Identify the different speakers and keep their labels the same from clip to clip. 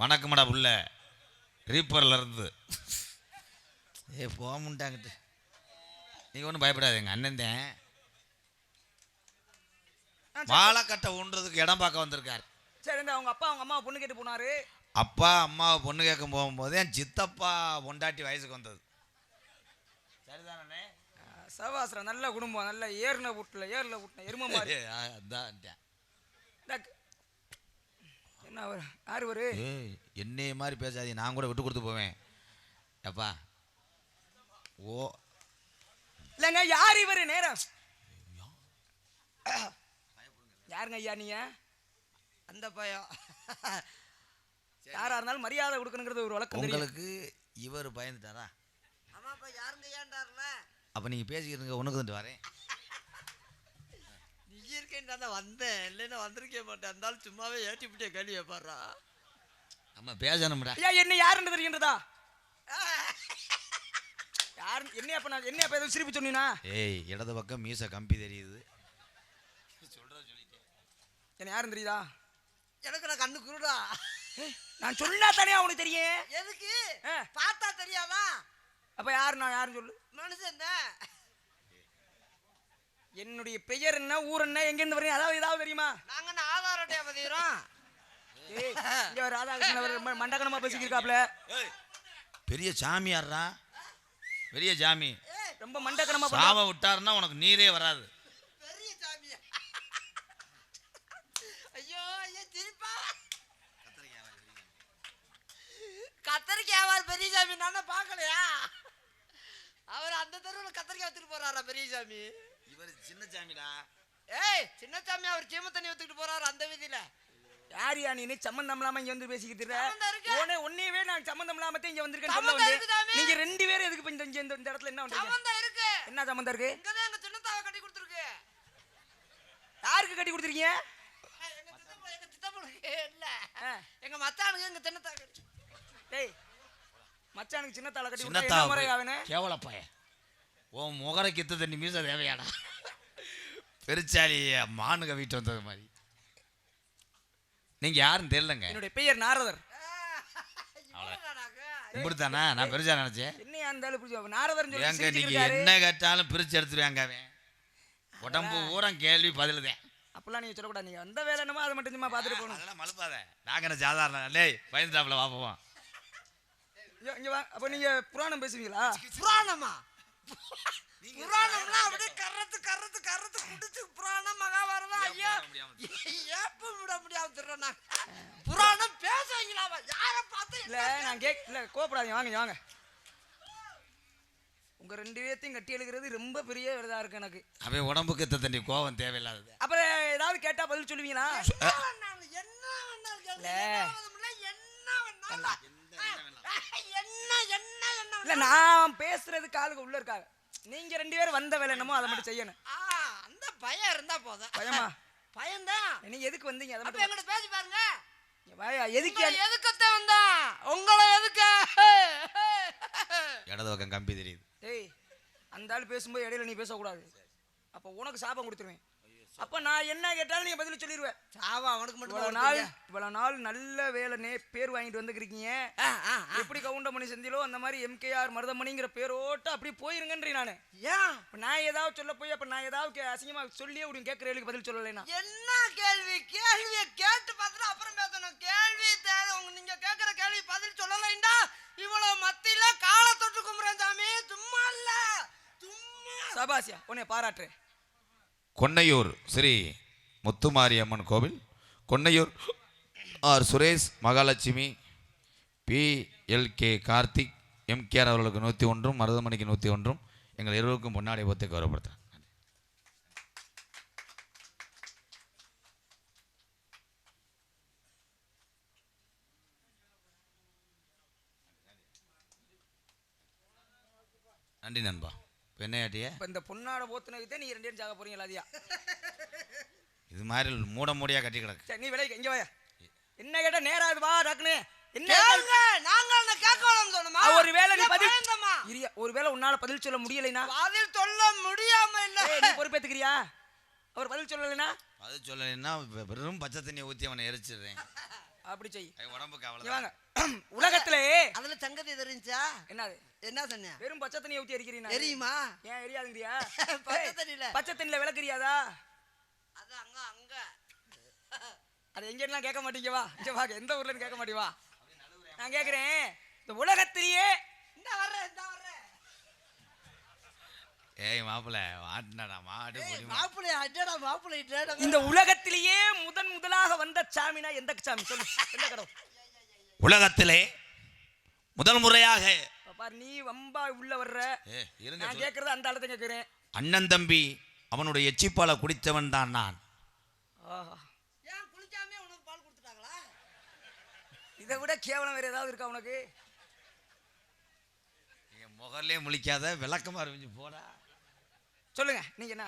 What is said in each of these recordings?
Speaker 1: வணக்கம்டா புள்ள. ரீப்பர்ல இருந்து. ஏ போக முட்டாங்கிட்டு நீங்கள் ஒன்றும் பயப்படாதீங்க அண்ணன் தான். வாழைக்கட்டை ஊன்றதுக்கு இடம் பார்க்க வந்திருக்கார்.
Speaker 2: சரி இந்த அவங்க அப்பா அவங்க அம்மா பொண்ணு கேட்டு போனாரு.
Speaker 1: அப்பா அம்மாவை பொண்ணு கேட்க போகும்போது என் சித்தப்பா பொண்டாட்டி வயசுக்கு வந்தது. சரிதானே
Speaker 2: சவாசரம் நல்ல குடும்பம் நல்ல ஏர்ன வீட்டுல ஏர்ல வீட்டுல எரும மாதிரி
Speaker 1: அதான்
Speaker 2: என்ன அவர் யார் ஒரு
Speaker 1: ஏய் என்னைய மாதிரி பேசாதீங்க நான் கூட விட்டு கொடுத்து போவேன். எப்பா? ஓ.
Speaker 2: இல்லைங்க யார் இவரு? நேரம். யாருங்க ஐயா நீங்க?
Speaker 3: அந்த பையன்.
Speaker 2: யாரா இருந்தாலும் மரியாதை கொடுக்கணுங்கிறது ஒரு வழக்கம்
Speaker 1: உங்களுக்கு இவர் பயந்துட்டாரா?
Speaker 3: ஆமாப்பா யாருங்க ஏன்டாருல
Speaker 1: அப்போ நீங்கள் பேசிக்கிறதுங்க ஒன்றுக்கு வந்துட்டு வரேன்.
Speaker 3: இருக்கேன்னு தான் வந்தேன். இல்லைன்னா வந்திருக்கே மாட்டேன். இருந்தாலும் சும்மாவே ஏற்றி விட்டே கேள்வியை பாடுறா
Speaker 1: நம்ம பேசணும்டா
Speaker 2: ஐயா என்ன யாருன்னு தெரிகின்றதா யாரு என்ன அப்ப நான் என்ன அப்ப எதுவும் சிரிப்பு சொன்னீனா?
Speaker 1: ஏய் இடது பக்கம் மீச கம்பி தெரியுது.
Speaker 2: என்ன யாருன்னு தெரியுதா?
Speaker 3: எனக்கு நான் கண்ணு குருடா.
Speaker 2: நான் சொன்னா தானே அவனுக்கு தெரியும்.
Speaker 3: எதுக்கு?
Speaker 2: ஆ.
Speaker 3: பார்த்தா தெரியாதா?
Speaker 2: அப்ப யாரு நான் யாருன்னு சொல்லு.
Speaker 3: மனுஷன் தான்.
Speaker 2: என்னுடைய பெயர் என்ன ஊர் என்ன எங்க இருந்து வரீங்க அதாவது ஏதாவது தெரியுமா?
Speaker 3: நாங்க என்ன ஆதார் அட்டையா பதிகிறோம்
Speaker 2: இங்க ஒரு ராதாகிருஷ்ணன் அவர் ரொம்ப மண்டகனமா பேசிக்கிருக்காப்ல.
Speaker 1: பெரிய சாமியார்ரா பெரிய சாமி.
Speaker 2: ரொம்ப மண்டகனமா
Speaker 1: சாவை விட்டாருன்னா உனக்கு நீரே வராது.
Speaker 3: பெரிய சாமியா? ஐயோ ஐயோ சிரிப்பா. கத்தரிக்காய் பெரிய சாமி. நானே பார்க்கலையா? அவர் அந்த தெருவில் கத்தரிக்காய் வச்சுட்டு போறாரா பெரிய சாமி?
Speaker 1: இவர் சின்ன சாமிடா.
Speaker 3: ஏய் சின்ன சாமி அவர் சீம தண்ணி ஊத்திட்டு போறாரு அந்த வீதியில.
Speaker 2: யார் யா நீ? சம்மந்தம் இல்லாம இங்க வந்து பேசிக்கிட்டு இருக்க? ஒன்னேவே நான் சம்மந்தம் இல்லாம தான் இங்க வந்திருக்கேன்னு சொல்ல வந்து. நீங்க ரெண்டு பேரும் எதுக்கு இப்ப இந்த இந்த இந்த இடத்துல என்ன
Speaker 3: சம்பந்தம் இருக்கு.
Speaker 2: என்ன சம்மந்தம் இருக்கு?
Speaker 3: இங்கதான் எங்க சின்னத்தாவை கட்டி கொடுத்துருக்கு.
Speaker 2: யாருக்கு கட்டி கொடுத்துருக்கீங்க?
Speaker 3: எங்க சித்தப்பா எங்க சித்தப்பனுக்கு இல்ல. எங்க மத்தானுக்கு எங்க சின்னத்தாவை
Speaker 2: டேய் மச்சானுக்கு சின்ன தாளை கட்டி
Speaker 1: சின்ன
Speaker 2: கொடுத்தா என்ன முறை அவனே
Speaker 1: கேவல பையன் உன் முகர கித்த தண்ணி மீச தேவையாடா. பெருச்சாலி மானுக வீட்டு வந்தது மாதிரி. நீங்க யாரும் தெரியலங்க.
Speaker 2: என்னுடைய பெயர் நாரதர்.
Speaker 1: இப்படித்தானா நான் பெருசா நினைச்சேன்.
Speaker 2: என்னையா இருந்தாலும் நாரதர் சொல்லி
Speaker 1: ஏங்க
Speaker 2: சிரிச்சுக்கிட்டு
Speaker 1: நீங்க
Speaker 2: இருக்காரு.
Speaker 1: என்ன கேட்டாலும் பிரிச்சு எடுத்துருவாங்க அவன். உடம்பு பூரா கேள்வி பதிலுதேன்
Speaker 2: அப்பெல்லாம் நீங்க சொல்லக்கூடாது. நீங்க வந்த வேலை என்னமோ அதை மட்டும் சும்மா பார்த்துட்டு போகணும்.
Speaker 1: அதெல்லாம் மழுப்பாத. நாங்க என்ன சாதாரண லேய் பயந்துட்டாப்புல வாப்போம்
Speaker 2: இங்க இங்க வா. அப்போ நீங்க புராணம் பேசுவீங்களா?
Speaker 3: புராணமா? புராணம்லாம் அப்படியே கர்றத்து கர்றத்து கர்றத்து குடிச்சு புராணம் மகாபாரதம் ஐயா ஏப்ப விட முடியாம திருடனா புராணம் பேசுவீங்களாமா யார பார்த்து
Speaker 2: இல்ல நான் கேக் இல்ல கோபப்படாதீங்க வாங்க வாங்க. உங்க ரெண்டு பேர்த்தையும் கட்டி எழுக்கிறது ரொம்ப பெரிய இதா இருக்கு எனக்கு.
Speaker 1: அவன் உடம்புக்கு எத்த தண்ணி? கோவம் தேவையில்லாதது.
Speaker 2: அப்புறம் ஏதாவது கேட்டா பதில் சொல்லுவீங்களா?
Speaker 3: என்ன என்ன என்ன என்ன
Speaker 2: இல்ல நான் பேசுறது காலுக்கு உள்ள இருக்காங்க. நீங்க ரெண்டு பேரும் வந்த வேலை என்னமோ அதை மட்டும் செய்யணும்.
Speaker 3: ஆ, அந்த பயம் இருந்தா போதும்.
Speaker 2: பயமா?
Speaker 3: பயம்தான்.
Speaker 2: நீங்க எதுக்கு வந்தீங்க? அதை
Speaker 3: அப்ப
Speaker 2: மட்டும்
Speaker 3: எங்கிட்ட பேசி பாருங்க.
Speaker 2: எதுக்கு
Speaker 3: எதுக்கத்தான் வந்தான் உங்களை எதுக்கு?
Speaker 1: இடது பக்கம் கம்பி தெரியுது.
Speaker 2: ஏய் அந்த ஆள் பேசும்போது இடையில நீ பேசக்கூடாது. அப்போ உனக்கு சாபம் கொடுத்துருவேன். அப்ப நான் என்ன கேட்டாலும் நீங்க பதில் சொல்லிடுவேன்
Speaker 3: சாவா அவனுக்கு மட்டும்
Speaker 2: நாள் இவ்வளவு நாள் நல்ல வேலை நே பேர் வாங்கிட்டு
Speaker 3: ஆ.
Speaker 2: எப்படி கவுண்டமணி செந்திலோ அந்த மாதிரி எம்கேஆர் மருதமணிங்கிற பேரோட்ட அப்படி போயிருங்கன்றீ நானு.
Speaker 3: ஏன்?
Speaker 2: நான் ஏதாவது சொல்ல போய் அப்ப நான் ஏதாவது அசிங்கமா சொல்லியே அப்படி கேட்கறதுக்கு பதில் சொல்லலைனா
Speaker 3: என்ன கேள்வி? கேள்வியை கேட்டு பார்த்துட்டு அப்புறம் பேசணும். கேள்வி தேவை. உங்க நீங்க கேட்குற கேள்வி பதில் சொல்லலைண்டா. இவ்வளவு மத்தியில காலை தொட்டு கும்புறேன் சாமி. சும்மா இல்ல. சும்மா.
Speaker 2: சபாசியா உன்னை பாராட்டுறேன்.
Speaker 1: கொன்னையூர் ஸ்ரீ முத்துமாரியம்மன் கோவில். Konnaiyur R. Suresh Mahalakshmi P L K Karthik MKR அவர்களுக்கு நூற்றி ஒன்றும் மருதமணிக்கு நூற்றி ஒன்றும். எங்கள் இருவருக்கும் பொன்னாடை போத்தை கௌரவப்படுத்துகிறேன். நன்றி. நண்பா. ஆட்டிய?
Speaker 2: இப்ப இந்த பொண்ணாட போத்துனதுக்கு தான் நீங்க ரெண்டு ஜாக போறீங்க எல்லாதியா
Speaker 1: இது மாதிரி மூட மூடியாக கட்டி கிடக்கு.
Speaker 2: சரி நீ விலைக்கு இங்க வாயா. என்ன கேட்டா நேரா இது வா டக்குனு ஒருவேளை நீ பதில் உன்னால பதில் சொல்ல முடியலைனா?
Speaker 3: பதில் சொல்ல முடியாம இல்ல.
Speaker 2: நீ பொறுப்பேத்துக்கிறியா? அவர் பதில் சொல்லலைனா?
Speaker 1: அது சொல்லலைன்னா வெறும் பச்சை தண்ணியை ஊற்றி அவனை எரிச்சிடுறேன்.
Speaker 2: அப்படி செய்.
Speaker 1: உடம்புக்கு அவ்வளோ
Speaker 2: வாங்க. உலகத்திலே
Speaker 3: அதுல சங்கதி தெரிஞ்சா
Speaker 2: என்னது?
Speaker 3: என்ன சொன்ன?
Speaker 2: வெறும் பச்சை தண்ணி ஊத்தி எரிக்கிறீங்க
Speaker 3: தெரியுமா
Speaker 2: ஏன் எரியாதுங்கறியா?
Speaker 3: பச்சை தண்ணியில.
Speaker 2: பச்சை தண்ணியில. விளக்குறியாதா?
Speaker 3: அது அங்க அங்க.
Speaker 2: அது எங்கேலாம் கேட்க மாட்டீங்க வா. இங்க வா எந்த ஊர்லன்னு கேட்க மாட்டீங்க வா. நான் கேட்குறேன். இந்த உலகத்திலேயே
Speaker 3: இந்த வர்றேன் இந்த வர்றேன்.
Speaker 1: ஏய் மாப்பிள்ள மாட்டினடா மாடு
Speaker 3: மாப்பிள்ளை அடடா மாப்பிள்ளை அடடா.
Speaker 2: இந்த உலகத்திலேயே முதன் முதலாக வந்த சாமினா எந்த சாமி? சொல்லு. எந்த கடவுள்?
Speaker 1: உலகத்திலே முதல் முறையாக
Speaker 2: பாரு நீ வம்பா உள்ள வர்ற. நான். கேட்கறது அந்த ஆளத்தை கேட்கிறேன்
Speaker 1: அண்ணன் தம்பி அவனுடைய எச்சிப்பாலை குடித்தவன் தான் நான்.
Speaker 2: ஆஹா.
Speaker 3: ஏன் குளிக்காமே உனக்கு பால் கொடுத்துட்டாங்களா?
Speaker 2: இதை விட கேவலம் வேற ஏதாவது இருக்கா உனக்கு?
Speaker 1: என் முகர்லயே முழிக்காத விளக்கமா இருந்துச்சு போடா.
Speaker 2: சொல்லுங்க நீங்க என்ன?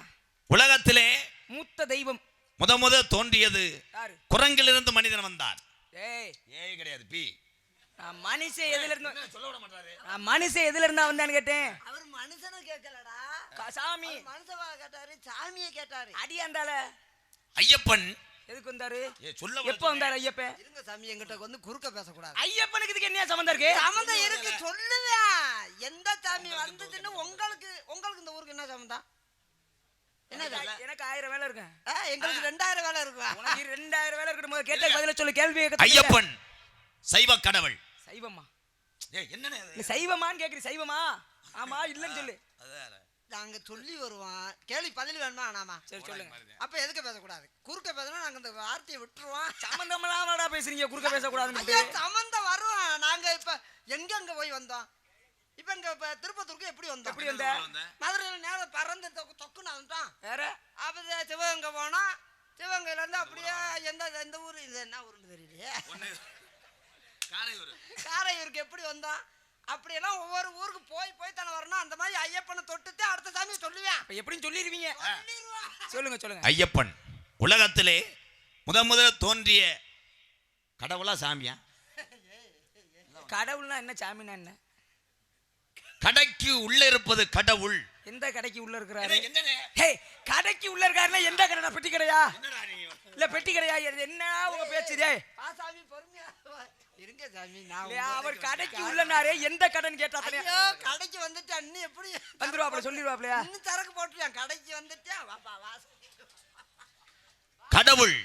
Speaker 1: உலகத்திலே
Speaker 2: மூத்த தெய்வம்.
Speaker 1: முத முத தோன்றியது
Speaker 2: யாரு?
Speaker 1: குரங்கிலிருந்து மனிதன் வந்தான்.
Speaker 2: ஏய்.
Speaker 1: ஏய் கிடையாது பி.
Speaker 2: மனுஷன் எதுல இருந்து
Speaker 1: சொல்ல விட மாட்டாரு?
Speaker 2: நான் மனுஷன் எதுல இருந்தா வந்தான்னு கேட்டேன்.
Speaker 3: அவர் மனுஷனை கேட்கலடா.
Speaker 2: சாமி.
Speaker 3: மனுஷவா கேட்டாரு சாமியை கேட்டாரு.
Speaker 2: அடி அந்தால
Speaker 1: ஐயப்பன்.
Speaker 2: எதுக்கு வந்தாரு?
Speaker 1: சொல்ல
Speaker 2: எப்ப வந்தாரு ஐயப்பன்?
Speaker 3: இருங்க சாமி எங்கிட்ட வந்து குறுக்க பேசக்கூடாது.
Speaker 2: ஐயப்பனுக்கு இதுக்கு என்ன சம்மந்தம் இருக்கு?
Speaker 3: சம்மந்தம் இருக்கு சொல்லுவேன் எந்த சாமி வந்ததுன்னு உங்களுக்கு உங்களுக்கு இந்த ஊருக்கு என்ன சம்மந்தம்? என்ன
Speaker 2: எனக்கு- எனக்கு ஆயிரம் வேலை இருக்கு.
Speaker 3: எங்களுக்கு ரெண்டாயிரம் வேலை இருக்கும்?
Speaker 2: உனக்கு ரெண்டாயிரம் வேலை போது கேட்ட பதில சொல்லு கேள்வி
Speaker 1: ஐயப்பன். சைவ கடவுள்.
Speaker 2: சைவமா?
Speaker 1: ஏய் என்னண்ணே
Speaker 2: சைவமான்னு கேக்குறீ சைவமா? ஆமா இல்லன்னு சொல்லு.
Speaker 3: நாங்க சொல்லி வருவோம். கேள்வி பதில் வேணுமா வேணாமா?
Speaker 2: சரி சொல்லுங்க.
Speaker 3: அப்ப எதுக்கு பேசக்கூடாது? குறுக்க பேசணும் நாங்க இந்த வார்த்தையை விட்டுருவோம்.
Speaker 2: சம்பந்தம் இல்லாமடா பேசுறீங்க? குறுக்க பேசக்கூடாதுன்னு
Speaker 3: ஐயோ சம்மந்தம் வரும் நாங்க இப்ப எங்க அங்க போய் வந்தோம்? இப்ப இங்க இப்ப திருப்பத்தூருக்கு எப்படி வந்தோம்?
Speaker 2: எப்படி வந்த?
Speaker 3: மதுரையில நேரம் பறந்து தொக்கு தொக்குன்னு வந்துட்டோம்.
Speaker 2: வேற?
Speaker 3: அப்ப சிவகங்கை போனோம். சிவகங்கையில இருந்து அப்படியே எந்த எந்த ஊர் இது என்ன ஊருன்னு தெரியலையே. காரையூருக்கு எப்படி வந்தோம் அப்படியெல்லாம் ஒவ்வொரு ஊருக்கு போய் போய் தானே வரணும். அந்த மாதிரி ஐயப்பனை தொட்டுட்டு அடுத்த சாமியை சொல்லுவேன்.
Speaker 2: எப்படின்னு சொல்லிடுவீங்க. சொல்லுங்க சொல்லுங்க.
Speaker 1: ஐயப்பன் உலகத்திலே முத முதல தோன்றிய கடவுளா சாமியா?
Speaker 2: கடவுள்னா என்ன சாமினா என்ன?
Speaker 1: கடைக்கு உள்ள இருப்பது கடவுள்.
Speaker 2: எந்த கடைக்கு உள்ள இருக்கிறாரு? ஹே கடைக்கு உள்ள இருக்காருன்னா எந்த கடைடா? பெட்டி கடையா? இல்ல பெட்டி கடையா? என்ன உங்க பேச்சு டேய்
Speaker 3: ஆ சாமி பொறுமையா வா. இருங்க சாமி நான்
Speaker 2: அவர்
Speaker 3: கேட்க-
Speaker 2: கடைக்கு உள்ளனாரே எந்த கடைன்னு கேட்டா
Speaker 3: ஐயோ கடைக்கு வந்துட்டு அண்ணி எப்படி
Speaker 2: வந்துருவாப்ல சொல்லிடுவாப்லையா
Speaker 3: இன்னும் சரக்கு போட்டுருவேன் கடைக்கு வந்துட்டேன் வாப்பா வா
Speaker 1: கடவுள்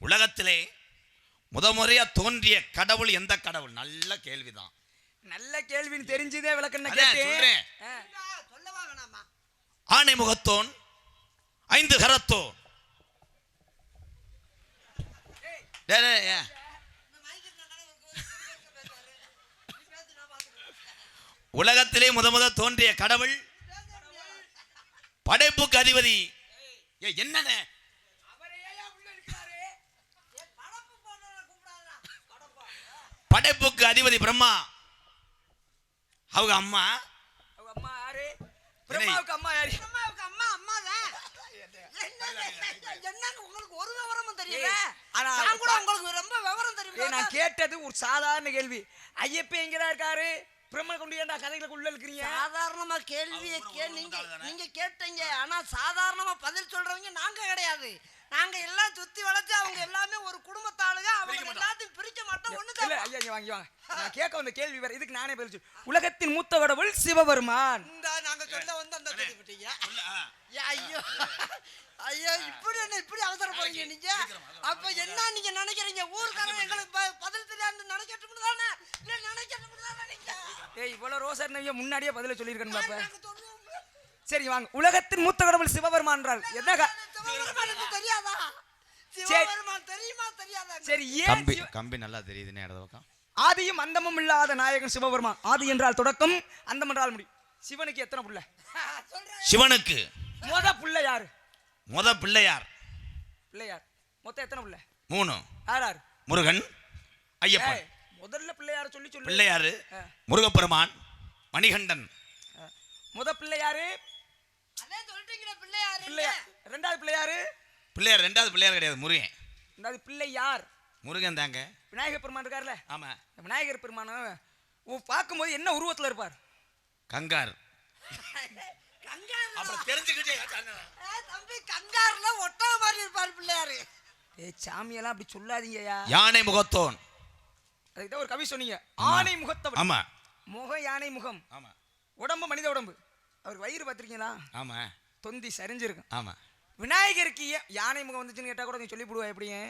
Speaker 1: உலகத்திலே முத முறையா தோன்றிய கடவுள் எந்த கடவுள்? நல்ல கேள்விதான்.
Speaker 2: நல்ல கேள்வின்னு தெரிஞ்சுதே விளக்கன்னு
Speaker 1: அதான்
Speaker 2: கேட்டேன்.
Speaker 1: சொல்றேன்.
Speaker 2: ஆ.
Speaker 3: சொல்லவா வேணாமா
Speaker 1: ஆனை முகத்தோன் ஐந்து கரத்தோன். டேய், டேய், ஏன்?
Speaker 3: இந்த மைக்கு இருந்தா தானே ஒரு குறுக்க பேசுவாரு. நீ பேசு, நான் பார்த்துக்கிறேன்.
Speaker 1: உலகத்திலே முத முத தோன்றிய கடவுள் படைப்புக்கு அதிபதி.
Speaker 3: படப்பா.
Speaker 1: படைப்புக்கு அதிபதி பிரம்மா. அவங்க அம்மா?
Speaker 2: அவங்க அம்மா யாரு? பிரம்மாவுக்கு அம்மா யாரு
Speaker 3: அம்மா என்னங்க உங்களுக்கு ஒரு விவரமும் தெரியல?
Speaker 2: ஆனா
Speaker 3: நான் கூட உங்களுக்கு ரொம்ப விவரம் தெரியும்
Speaker 2: நான் கேட்டது ஒரு சாதாரண கேள்வி. ஐயப்ப எங்கடா இருக்காரு? பிரம்மனை கொண்டு ஏன்டா கதைகளுக்கு உள்ள இருக்கிறீங்க?
Speaker 3: சாதாரணமா கேள்வியை கே நீங்க நீங்க கேட்டீங்க. ஆனா சாதாரணமா பதில் சொல்றவங்க நாங்க கிடையாது. நாங்க எல்லாம் சுத்தி வளைச்சு அவங்க எல்லாமே ஒரு குடும்பத்தாளுங்க. அவங்க எல்லாத்தையும் பிரிக்க மாட்டோம். ஒண்ணு
Speaker 2: இல்ல ஐயா இங்க வாங்கி வாங்க. நான் கேட்க வந்த கேள்வி வேற. இதுக்கு நானே பதில் உலகத்தின் மூத்த கடவுள் சிவபெருமான்.
Speaker 3: இந்த நாங்க சொல்ல வந்து ஐயோ. ஐயோ இப்படி என்ன இப்படி அவசரப்படுறீங்க நீங்க? அப்ப என்ன நீங்க நினைக்கிறீங்க? ஊர்க்காரங்க எங்களுக்கு ப- பதில் தெரியாது நினைக்கட்டும் தானே இல்ல நினைக்கட்டும் தானே நீங்க?
Speaker 2: ஏய் இவ்வளவு ரோசா இருந்தவங்க முன்னாடியே பதில சொல்லியிருக்கணும் பாப்ப.
Speaker 3: நாங்க சொல்லுவோம்
Speaker 2: சரி வாங்க. உலகத்தின் மூத்த கடவுள் சிவபெருமான் என்றால் என்ன
Speaker 3: தெரியாதா? சிவபெருமான் தெரியுமா தெரியாதா?
Speaker 2: சரி ஏன்
Speaker 1: கம்பி நல்லா தெரியுதுன்னு இடது பக்கம்.
Speaker 2: ஆதியும் அந்தமும் இல்லாத நாயகன் சிவபெருமான். ஆதி என்றால் தொடக்கம் அந்தம் என்றால் முடி சிவனுக்கு எத்தனை புள்ள?
Speaker 1: சிவனுக்கு.
Speaker 2: முத புள்ள யாரு?
Speaker 1: முத பிள்ளையார்
Speaker 2: பிள்ளையார் மொத்தம் எத்தனை புள்ள?
Speaker 1: மூணு.
Speaker 2: யார் யார்?
Speaker 1: முருகன் ஐயப்பன்.
Speaker 2: முதல்ல பிள்ளையார சொல்லி சொல்லு.
Speaker 1: பிள்ளையாரு. முருகப்பெருமான் மணிகண்டன்.
Speaker 2: முத பிள்ளையாரு
Speaker 3: அதே சொல்றீங்களே பிள்ளையாரு
Speaker 2: பிள்ளையார் ரெண்டாவது பிள்ளையாரு
Speaker 1: பிள்ளையார் ரெண்டாவது பிள்ளையார் கிடையாது முருகன்.
Speaker 2: ரெண்டாவது பிள்ளை யார்?
Speaker 1: முருகன் தாங்க.
Speaker 2: விநாயகர் பெருமான் இருக்கார்ல
Speaker 1: ஆமா.
Speaker 2: இந்த விநாயகர் பெருமான பார்க்கும்போது என்ன உருவத்துல இருப்பார்?
Speaker 1: கங்கார்.
Speaker 3: கங்காரு
Speaker 1: அப்புறம் தெரிஞ்சுக்கிட்டே
Speaker 3: ஏ, தம்பி கங்காருல ஒட்டக மாதிரி இருப்பாரு பிள்ளையாரு.
Speaker 2: ஏய் சாமியெல்லாம் அப்படி சொல்லாதீங்கய்யா.
Speaker 1: யானை முகத்தோன்.
Speaker 2: அதுக்கு தான் ஒரு கவி சொன்னீங்க. ஆனை முகத்தவன்.
Speaker 1: ஆமா.
Speaker 2: முகம் யானை முகம்.
Speaker 1: ஆமா.
Speaker 2: உடம்பு மனித உடம்பு. அவர் வயிறு பார்த்திருக்கீங்களா?
Speaker 1: ஆமா.
Speaker 2: தொந்தி சரிஞ்சிருக்கும்.
Speaker 1: ஆமா.
Speaker 2: விநாயகருக்கு ஏன் யானை முகம் வந்துச்சுன்னு கேட்டால் கூட நீ சொல்லி போடுவா எப்படியே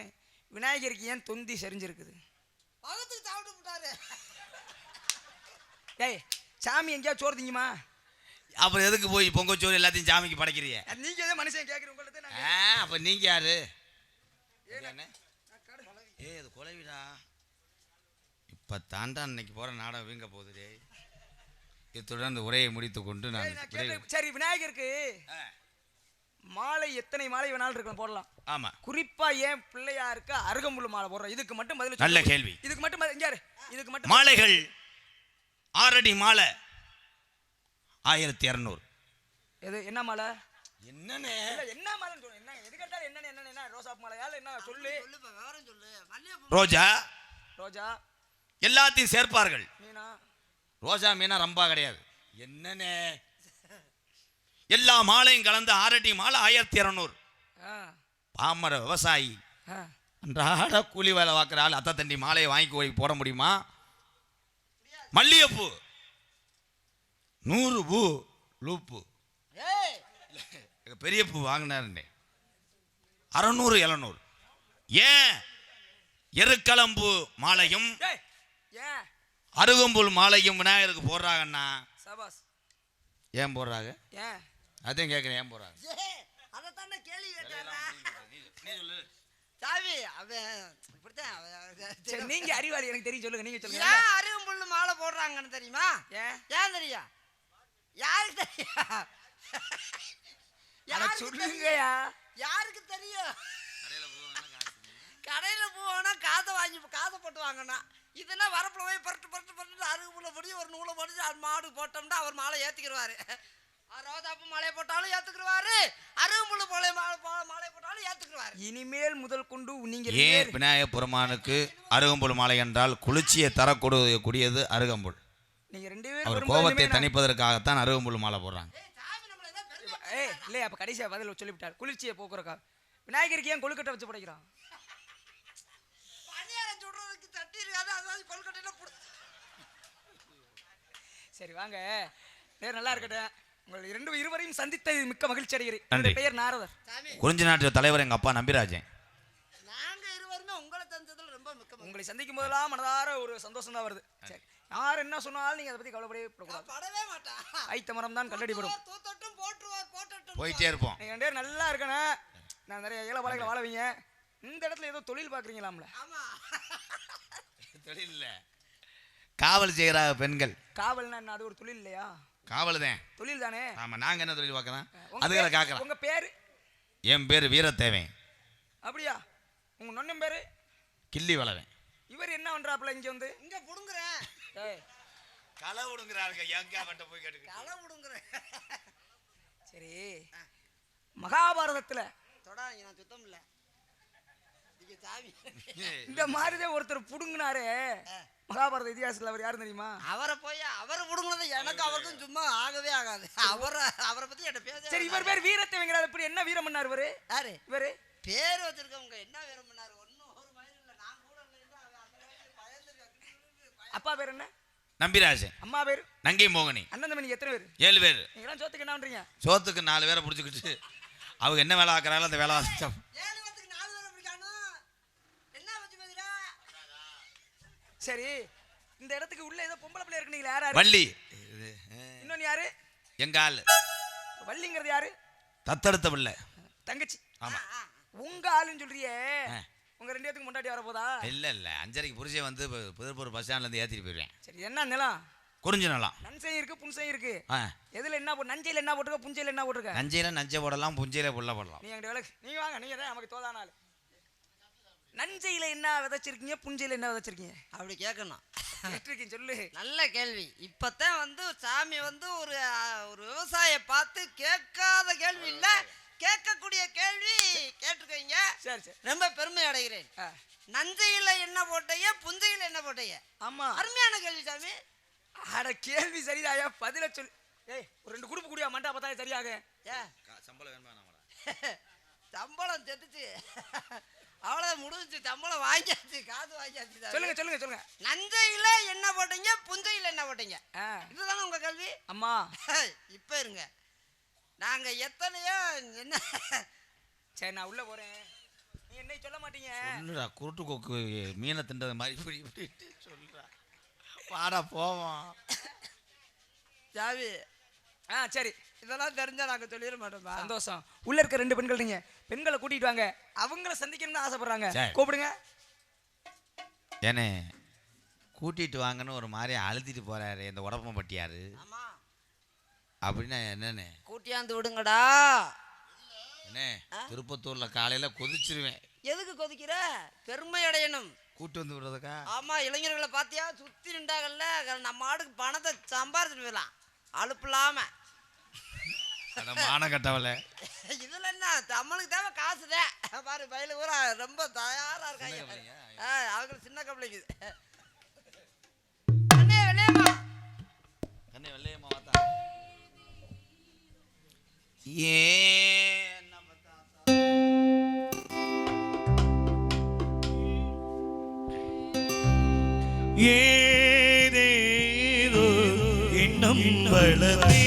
Speaker 2: விநாயகருக்கு ஏன் தொந்தி சரிஞ்சிருக்குது?
Speaker 3: பகத்துக்கு சாப்பிட்டு விட்டாரு
Speaker 2: ஏய் சாமி எங்கேயாவது சோறு திங்குமா
Speaker 1: அப்புறம் எதுக்கு போய் பொங்கச்சோறு எல்லாத்தையும் சாமிக்கு படைக்கிறீங்க
Speaker 2: நீங்க எதோ மனுஷன் கேட்குற உங்கள்ட்ட
Speaker 1: அப்ப நீங்க யாரு? ஏ இது கொலைவிடா. இப்ப தாண்டா இன்னைக்கு போற நாடகம் வீங்க போகுது டேய். இத்துடன் இந்த உரையை முடித்துக் கொண்டு நான்.
Speaker 2: சரி விநாயகருக்கு மாலை எத்தனை மாலை வேணாலும் இருக்கலாம் போடலாம்.
Speaker 1: ஆமா.
Speaker 2: குறிப்பா ஏன் பிள்ளையாருக்கு அருகம்புல் மாலை போடுறோம்? இதுக்கு மட்டும் பதில்
Speaker 1: நல்ல. கேள்வி.
Speaker 2: இதுக்கு மட்டும் இங்க. இதுக்கு மட்டும்
Speaker 1: மாலைகள் ஆறடி மாலை. ஆயிரத்தி இரநூறு.
Speaker 2: எது என்ன மாலை?
Speaker 1: என்னன்னு
Speaker 2: என்ன மாலைன்னு சொல்லு. என்ன எது கேட்டாலும் என்னன்னு என்ன என்ன ரோசா மாலையா? என்ன சொல்லு.
Speaker 1: ரோஜா?
Speaker 2: ரோஜா?
Speaker 1: எல்லாத்தையும் சேர்ப்பார்கள்.
Speaker 2: மீனா?
Speaker 1: ரோஜா மீனா ரம்பா கிடையாது. என்னன்னு எல்லா மாலையும் கலந்து ஆறடி மாலை ஆயிரத்தி இரநூறு. பாமர விவசாயி. அன்றாட கூலி வேலை பார்க்குற ஆள் அத்தை தண்டி மாலையை வாங்கி போட முடியுமா? மல்லிகைப்பூ. நூறு பூ லூப்பு. பெரிய பூ வாங்கினாருன்னே அறநூறு எழுநூறு. ஏன் எருக்களம்பு மாலையும் அருகம்புல் மாலையும் விநாயகருக்கு போடுறாங்கன்னா? ஏன் போடுறாங்க? அதையும் கேட்குறேன் ஏன் போடுறாங்க?
Speaker 3: சாமி அவன் இப்படித்தான்
Speaker 2: நீங்க அறிவாளி எனக்கு தெரியும் சொல்லுங்க நீங்க சொல்லுங்க.
Speaker 3: ஏன் அருகம்புல்லு மாலை போடுறாங்கன்னு தெரியுமா?
Speaker 2: ஏன்?
Speaker 3: தெரியும்? யாருக்கு தெரியும்?
Speaker 2: அட
Speaker 3: யாருக்கு?
Speaker 2: சொல்லுங்கயா
Speaker 3: யாருக்கு தெரியும்? கடையில போனா காதை வாங்கி காதை போட்டு வாங்கணும் இதுனா வரப்புல போய் பரட்டு பரட்டு பரட்டு அருகுப்புல முடி ஒரு நூலை முடிச்சு அது மாடு போட்டோம்னா அவர் மாலை ஏத்திக்கிடுவாரு ரோதாப்பு மாலையை போட்டாலும் ஏத்துக்கிடுவாரு. அருகுப்புள்ள போல மாலை போ- மாலை போட்டாலும் ஏத்துக்கிடுவாரு.
Speaker 2: இனிமேல் முதல் கொண்டு நீங்க
Speaker 1: ஏன் விநாயகப் பெருமானுக்கு அருகம்புல் மாலை என்றால் குளிர்ச்சியை தரக்கூடிய கூடியது அருகம்புல்.
Speaker 2: நீங்க ரெண்டு பேரும்
Speaker 1: அவர் கோபத்தை தணிப்பதற்காகத்தான் அருகம்புல் மாலை போடுறாங்க.
Speaker 3: சாமி நம்மள ஏதோ பெருமை
Speaker 2: ஏய் இல்லையா அப்ப கடைசியா பதில் சொல்லிவிட்டார். குளிர்ச்சியை போக்குறக்கா. விநாயகருக்கு ஏன் கொழுக்கட்டை வச்சு படைக்கிறான்?
Speaker 3: பணியாரம் சுடுறதுக்கு தட்டி இருக்காது அதாவது கொல்கட்டையில புடு
Speaker 2: சரி வாங்க. பேர் நல்லா இருக்கட்டும். உங்கள் இரண்டு இருவரையும் சந்தித்தது மிக்க மகிழ்ச்சி அடைகிறேன்.
Speaker 1: நன்றி.
Speaker 2: பெயர் நாரதர்
Speaker 1: குறிஞ்சி நாட்டு தலைவர் எங்க அப்பா நம்பிராஜன்.
Speaker 3: நாங்க இருவருமே உங்களை தந்ததுல ரொம்ப மிக்க மகிழ்ச்சி.
Speaker 2: உங்களை சந்திக்கும் போதெல்லாம் மனதார ஒரு சந்தோஷம் தான் வருது. சரி யார் என்ன சொன்னாலும் நீங்க அதை பத்தி கவலைப்படவே
Speaker 3: படவே மாட்டான்.
Speaker 2: ஐத்த மரம் தான்
Speaker 3: தூத்தட்டும் போட்டுருவார் போட்டட்டும்
Speaker 1: போயிட்டே இருப்போம்.
Speaker 2: நீங்க ரெண்டு பேரும் நல்லா இருக்கணும். நான் நிறைய ஏழை பாலைகளை வாழவீங்க. இந்த இடத்துல ஏதோ தொழில் பாக்குறீங்களாம்ல
Speaker 3: ஆமா.
Speaker 1: தொழில் இல்ல. காவல் செய்கிற பெண்கள்.
Speaker 2: காவல்னா என்ன? அது ஒரு தொழில் இல்லையா?
Speaker 1: காவல் தான்
Speaker 2: தொழில் தானே
Speaker 1: ஆமா நாங்க என்ன தொழில் பார்க்கலாம்? அதுகளை காக்கலாம்.
Speaker 2: உங்க பேரு?
Speaker 1: என் பேர் வீரத்தேவன்.
Speaker 2: அப்படியா? உங்க நொண்ணன் பேரு?
Speaker 1: கிள்ளி வளவன்.
Speaker 2: இவர் என்ன பண்றாப்புல இங்க வந்து?
Speaker 3: இங்க புடுங்குறேன்
Speaker 2: ஏய்,
Speaker 1: களை விடுங்கிறாருங்க எங்க அவன்கிட்ட போய் கேட்டுக்கிட்டு
Speaker 3: தலை புடுங்குறேன்
Speaker 2: சரி. மகாபாரதத்துல
Speaker 3: தொடாதீங்க நான் சுத்தம் இல்ல
Speaker 2: இந்த மாதிரிதான் ஒருத்தர் புடுங்கினாரு. மகாபாரத இதிகாசத்துல அவர் யாரும் தெரியுமா?
Speaker 3: அவரை போய் அவரை புடுங்குனது எனக்கு அவருக்கும் சும்மா ஆகவே ஆகாது. அவரை அவரை பத்தி என்கிட்ட பேச
Speaker 2: சரி இவர் பேர் வீரத்தேவங்கிறார் இப்படி என்ன வீரம் பண்ணார் இவரு?
Speaker 3: யாரு?
Speaker 2: இவரு?
Speaker 3: பேர் வச்சிருக்கவங்க என்ன வேணும் பண்ணாரு? ஒன்னும் ஒரு மயிலும் இல்ல. நான் கூட இல்லைன்னா அவன் அந்த நேரத்துல பயந்துருக்கா.
Speaker 2: அப்பா பேர் என்ன?
Speaker 1: நம்பிராஜன்.
Speaker 2: அம்மா பேர்?
Speaker 1: நங்கை மோகனி.
Speaker 2: அண்ணன் தம்பி எத்தனை பேர்?
Speaker 1: ஏழு பேர்.
Speaker 2: நீங்களாம் சோத்துக்கு என்ன பண்றீங்க?
Speaker 1: சோத்துக்கு நாலு பேரை பிடிச்சிக்கிட்டு. அவங்க என்ன வேலை ஆக்குறாங்களோ அந்த வேலை ஆச்சு.
Speaker 3: ஏழு பேத்துக்கு நாலு பேரை பிடிக்கானும் என்ன வச்சு பேசுறா
Speaker 2: சரி இந்த இடத்துக்கு உள்ள ஏதோ பொம்பளை பிள்ளை இருக்கு நீங்களா யாரு?
Speaker 1: வள்ளி.
Speaker 2: இன்னொன்னு யாரு?
Speaker 1: எங்க ஆள்?
Speaker 2: வள்ளிங்கிறது யாரு?
Speaker 1: தத்தெடுத்த பிள்ளை.
Speaker 2: தங்கச்சி.
Speaker 1: ஆமா.
Speaker 2: உங்க ஆளுன்னு சொல்றியே. உங்க ரெண்டு பேத்துக்கு முன்னாடி வர போதா
Speaker 1: இல்ல இல்ல. அஞ்சரைக்கு புருஷன் வந்து பு- புதுப்பூர் பஸ் ஸ்டாண்ட்ல இருந்து ஏத்திட்டு போயிடுவேன்
Speaker 2: சரி என்ன நிலம்?
Speaker 1: குறிஞ்சி நலம்.
Speaker 2: நன்சையும் இருக்கு புன்சையும் இருக்கு. எதுல என்ன போட்டு நஞ்சையில என்ன போட்டுருக்க புஞ்சையில என்ன போட்டுருக்க?
Speaker 1: நஞ்சையில நஞ்சை போடலாம் புஞ்சையில புள்ள போடலாம்.
Speaker 2: நீ எங்கிட்ட விளக்கு. நீங்க வாங்க நீங்க தான் நமக்கு தோதான ஆளு. நஞ்சையில என்ன விதைச்சிருக்கீங்க புஞ்சையில என்ன விதைச்சிருக்கீங்க?
Speaker 3: அப்படி கேட்கணும்
Speaker 2: கேட்டிருக்கீங்க சொல்லு.
Speaker 3: நல்ல கேள்வி. இப்பதான் வந்து சாமி வந்து ஒரு ஒரு விவசாய பார்த்து கேட்காத கேள்வி இல்ல. கேட்கக்கூடிய கேள்வி கேட்டிருக்கீங்க.
Speaker 2: சரி சரி.
Speaker 3: ரொம்ப பெருமை அடைகிறேன். நஞ்சையில என்ன போட்டைய புஞ்சையில என்ன போட்டைய
Speaker 2: ஆமா.
Speaker 3: அருமையான கேள்வி சாமி.
Speaker 2: அட கேள்வி சரிதாயா பதில சொல் ஏய் ஒரு ரெண்டு குடுப்பு குடியா மண்டா பார்த்தா சரியாக.
Speaker 3: ஏ.
Speaker 1: சம்பளம் வேணுமா
Speaker 3: சம்பளம் செத்துச்சு. அவ்வளவுதான் முடிஞ்சுச்சு. சம்பளம் வாங்கியாச்சு காசு வாங்கியாச்சு.
Speaker 2: சொல்லுங்க சொல்லுங்க சொல்லுங்க.
Speaker 3: நஞ்சையில என்ன போட்டீங்க புஞ்சையில என்ன போட்டீங்க? இதுதானே உங்க கல்வி?
Speaker 2: அம்மா.
Speaker 3: இப்ப இருங்க. நாங்க எத்தனையோ என்ன?
Speaker 2: சரி நான் உள்ள போறேன். நீ என்ன சொல்ல மாட்டீங்க.
Speaker 1: சொல்லுடா குருட்டு கொக்கு மீனை தின்றது மாதிரி இப்படி இப்படி சொல்லுடா. வாடா போவோம்.
Speaker 3: சாவி
Speaker 2: ஆ சரி.
Speaker 3: இதெல்லாம் தெரிஞ்சா நாங்க சொல்லிட மாட்டோமா
Speaker 2: சந்தோஷம். உள்ள இருக்க ரெண்டு பெண்கள் நீங்க பெண்களை கூட்டிட்டு வாங்க. அவங்கள சந்திக்கணும்னு ஆசைப்படுறாங்க.
Speaker 1: சரி.
Speaker 2: கூப்பிடுங்க.
Speaker 1: ஏனே கூட்டிட்டு வாங்கன்னு ஒரு மாதிரி அழுத்திட்டு போறாரு இந்த உடப்பம் பட்டியாரு
Speaker 3: ஆமா.
Speaker 1: அப்படின்னா என்னண்ணே?
Speaker 3: கூட்டியாந்து விடுங்கடா.
Speaker 1: என்ன திருப்பத்தூர்ல காலையில கொதிச்சிருவேன்.
Speaker 3: எதுக்கு கொதிக்கிற? பெருமை அடையணும்.
Speaker 1: கூட்டு வந்து விடுறதுக்கா?
Speaker 3: ஆமா இளைஞர்களை பாத்தியா? சுத்தி நின்றாங்கல்ல. நம்ம ஆடுக்கு பணத்தை சம்பாரிச்சுட்டு போயிடலாம். அலுப்பு இல்லாம.
Speaker 1: அட மான கட்டவல
Speaker 3: இதுல என்ன? நம்மளுக்கு தேவை காசு தான் பாரு பயில ஊரா ரொம்ப தயாரா இருக்காங்க. அவங்க சின்ன கம்பளைக்கு
Speaker 1: கண்ணே வெள்ளையம்மா. வாத்தா. ஏ
Speaker 4: ஏதேதோ எண்ணம் வளர்ந்தே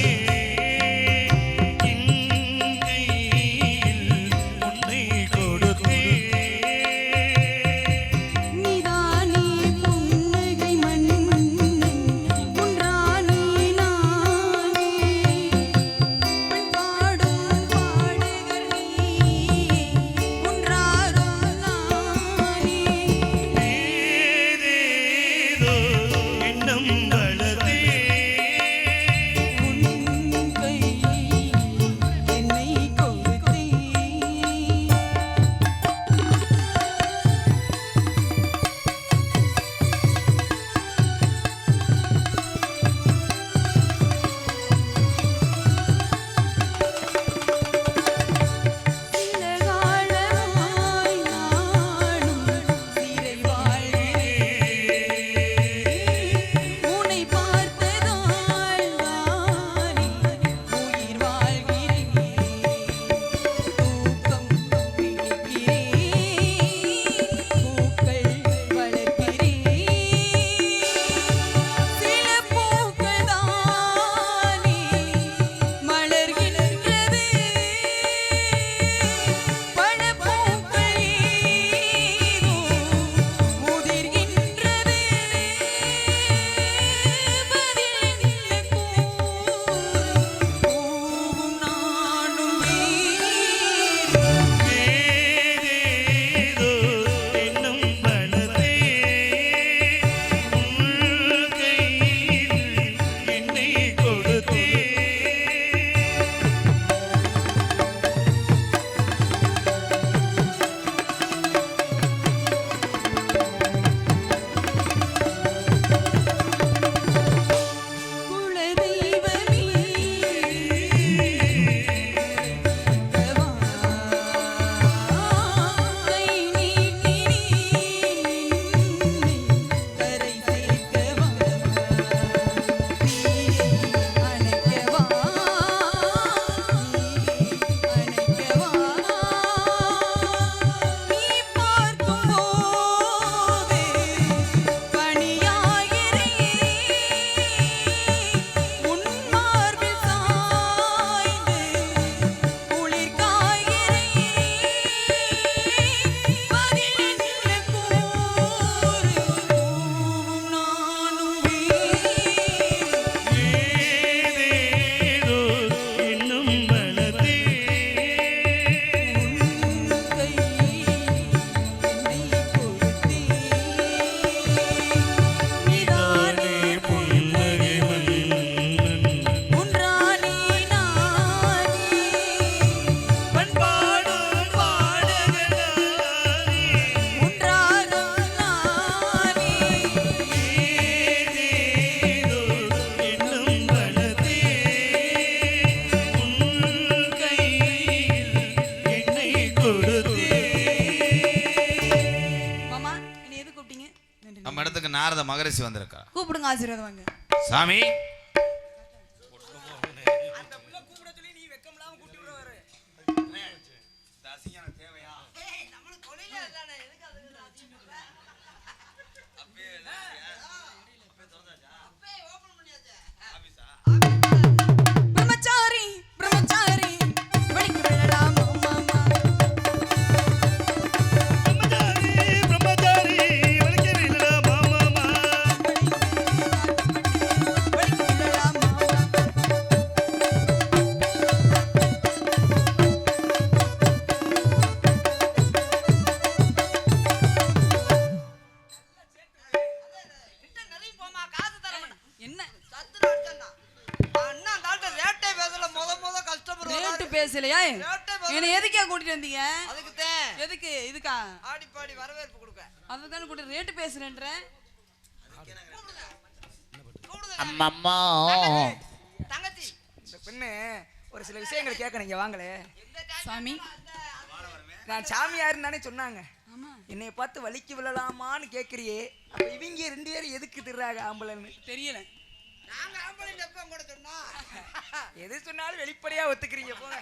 Speaker 1: மகரிஷி வந்திருக்கா
Speaker 5: கூப்பிடுங்க ஆசீர்வாதம் வாங்க.
Speaker 1: சாமி பேசுறேன்ற?
Speaker 5: அம்மம்மா
Speaker 3: தங்கச்சி.
Speaker 4: இந்த பெண்ணு ஒரு சில விஷயங்கள் கேட்க நீங்க வாங்களே.
Speaker 1: சாமி.
Speaker 4: நான் சாமியாருன்னு தானே சொன்னாங்க.
Speaker 1: ஆமா.
Speaker 4: என்னைய பார்த்து வலிக்கு விழலாமான்னு கேட்குறியே. அப்ப இவங்க ரெண்டு பேரும் எதுக்கு திர்றாங்க ஆம்பளைன்னு?
Speaker 1: தெரியல.
Speaker 4: எது சொன்னாலும் வெளிப்படையா ஒத்துக்கிறீங்க போங்க.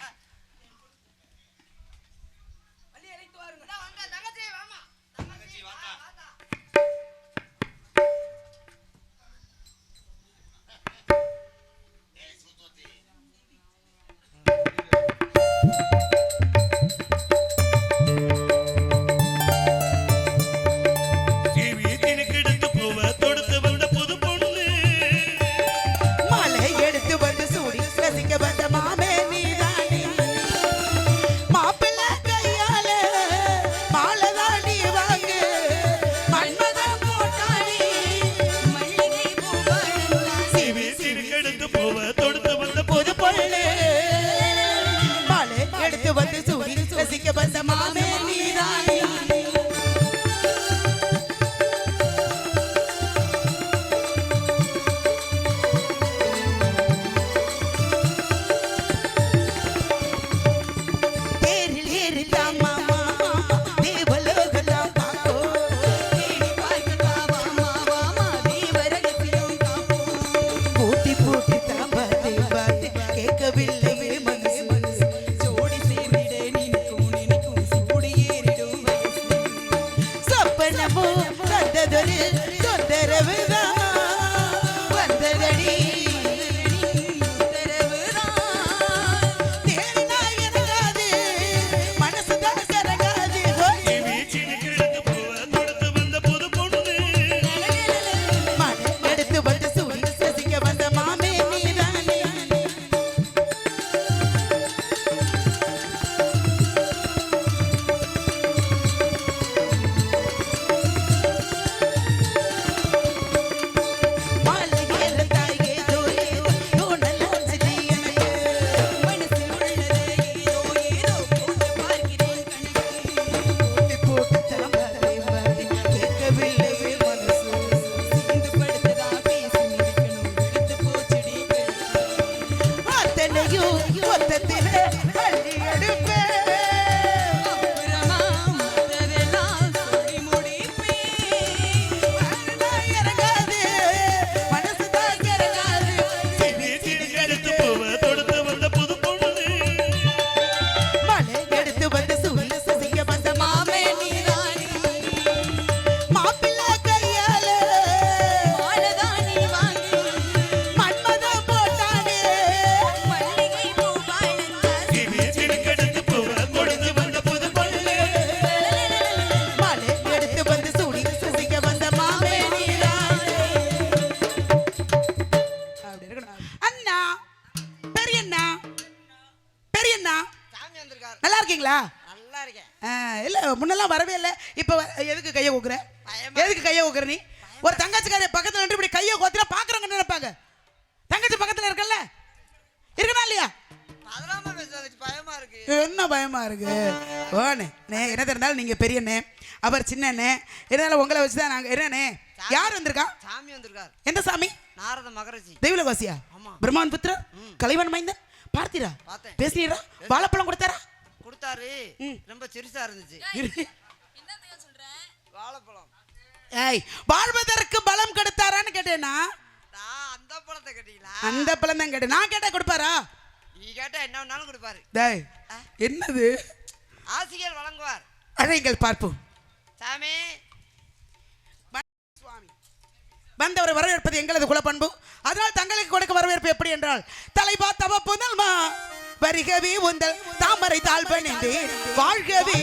Speaker 6: இப்போ எதுக்கு கையை ஊக்குற? எதுக்கு கையை ஊக்குற நீ? ஒரு தங்கச்சிக்கார பக்கத்துல நின்று இப்படி கையை கோத்தினா பாக்குறவங்க என்ன நினைப்பாங்க? தங்கச்சி பக்கத்துல இருக்கல்ல? இருக்கனா இல்லையா? என்ன பயமா இருக்கு? ஓனே நே என்ன தெரிந்தாலும் நீங்க பெரியண்ணே அவர் சின்னண்ணே இருந்தாலும் உங்களை வச்சுதான் நாங்க என்னண்ணே யார் வந்திருக்கா?
Speaker 3: சாமி வந்திருக்காரு.
Speaker 6: எந்த சாமி?
Speaker 3: நாரத மகரிஷி.
Speaker 6: தெய்வலவாசியா. பிரம்மான் புத்திரர் கலைவன் மைந்தன்? பார்த்தீரா. பேசினீரா? வாழைப்பழம் கொடுத்தாரா?
Speaker 3: கொடுத்தாரு. ரொம்ப சிறுசா இருந்துச்சு. வாழைப்பழம்.
Speaker 6: ஏய் வாழ்வதற்கு பலம் கெடுத்தாரான்னு கேட்டேனா?
Speaker 3: அந்த பழத்தை கேட்டீங்களா?
Speaker 6: அந்த பழம் தான் கேட்டேன். நான் கேட்டா கொடுப்பாரா?
Speaker 3: நீ கேட்டா என்ன வேணாலும் கொடுப்பாரு.
Speaker 6: டேய் என்னது?
Speaker 3: ஆசிரியர் வழங்குவார்.
Speaker 6: அழைங்கள் பார்ப்போம்.
Speaker 3: சாமி.
Speaker 6: வந்தவரை வரவேற்பது எங்களது குலப்பண்பு. அதனால் தங்களுக்கு கொடுக்க வரவேற்பு எப்படி என்றால் தலைவா தவ புதல்மா வருகவே உந்தல் தாமரை தாழ் பணிந்து வாழ்கவே.